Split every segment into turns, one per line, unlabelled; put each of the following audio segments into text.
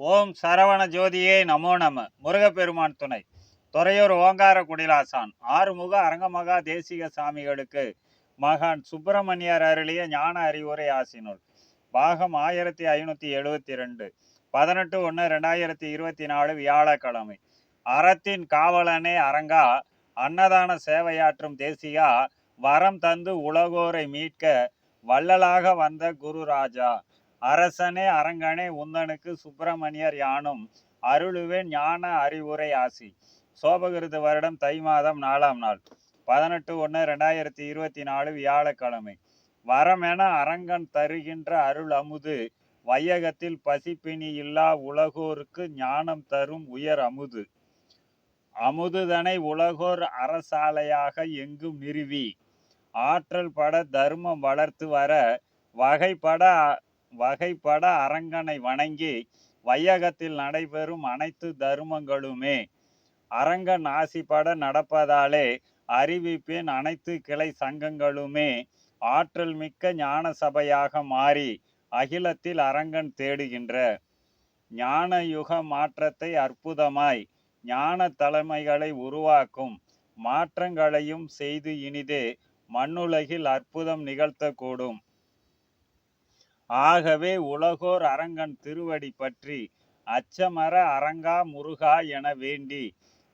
ஓம் சரவண ஜோதியே நமோ நம. முருகப்பெருமான் துணை. துறையூர் ஓங்கார குடிலாசான். ஆறுமுக அரங்கமகா தேசிக சாமிகளுக்கு மகான் சுப்பிரமணியர் அருளிய ஞான அறிவுரை ஆசினுள். பாகம் ஆயிரத்தி ஐநூற்றி எழுபத்தி ரெண்டு பதினெட்டு ஒன்று ரெண்டாயிரத்தி இருபத்தி நாலு வியாழக்கிழமை. அறத்தின் காவலனே அரங்கா அன்னதான சேவையாற்றும் தேசிகா வரம் தந்து உலகோரை மீட்க வள்ளலாக வந்த குருராஜா அரசனே அரங்கனே உந்தனுக்கு சுப்பிரமணியர் யானும் அருளுவேன் ஞான அறிவுரை ஆசி. சோபகிருத வருடம் தை மாதம் நாலாம் நாள். பதினெட்டு ஒன்று ரெண்டாயிரத்தி இருபத்தி நாலு வியாழக்கிழமை. வரமென அரங்கன் தருகின்ற அருள் அமுது. வையகத்தில் பசிப்பிணி இல்லா உலகோருக்கு ஞானம் தரும் உயர் அமுது. அமுதுதனை உலகோர் அரசாலையாக எங்கும் நிறுவி. ஆற்றல் பட தர்மம் வளர்த்து வர வகைப்பட வகைப்பட அரங்கனை வணங்கி வையகத்தில் நடைபெறும் அனைத்து தர்மங்களுமே அரங்கன் ஆசிப்பட நடப்பதாலே அறிவிப்பேன் அனைத்து கிளை சங்கங்களுமே ஆற்றல் மிக்க ஞான சபையாக மாறி அகிலத்தில் அரங்கன் தேடுகின்ற ஞான யுக மாற்றத்தை அற்புதமாய் ஞான தலைமைகளை உருவாக்கும் மாற்றங்களையும் செய்து இனிதே மண்ணுலகில் அற்புதம் நிகழ்த்தக்கூடும். ஆகவே உலகோர் அரங்கன் திருவடி பற்றி அச்சமர அரங்கா முருகா என வேண்டி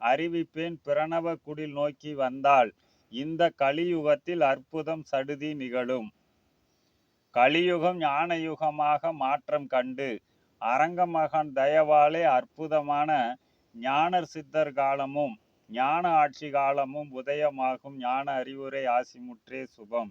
அறிவிப்பேன் பிரணவ குடில் நோக்கி வந்தால் இந்த கலியுகத்தில் அற்புதம் சடுதி நிகழும். கலியுகம் ஞான யுகமாக மாற்றம் கண்டு அரங்கமகன் தயவாலே அற்புதமான ஞானர் சித்தர் காலமும் ஞான ஆட்சி காலமும் உதயமாகும் ஞான அறிவுரை ஆசிமுற்றே சுபம்.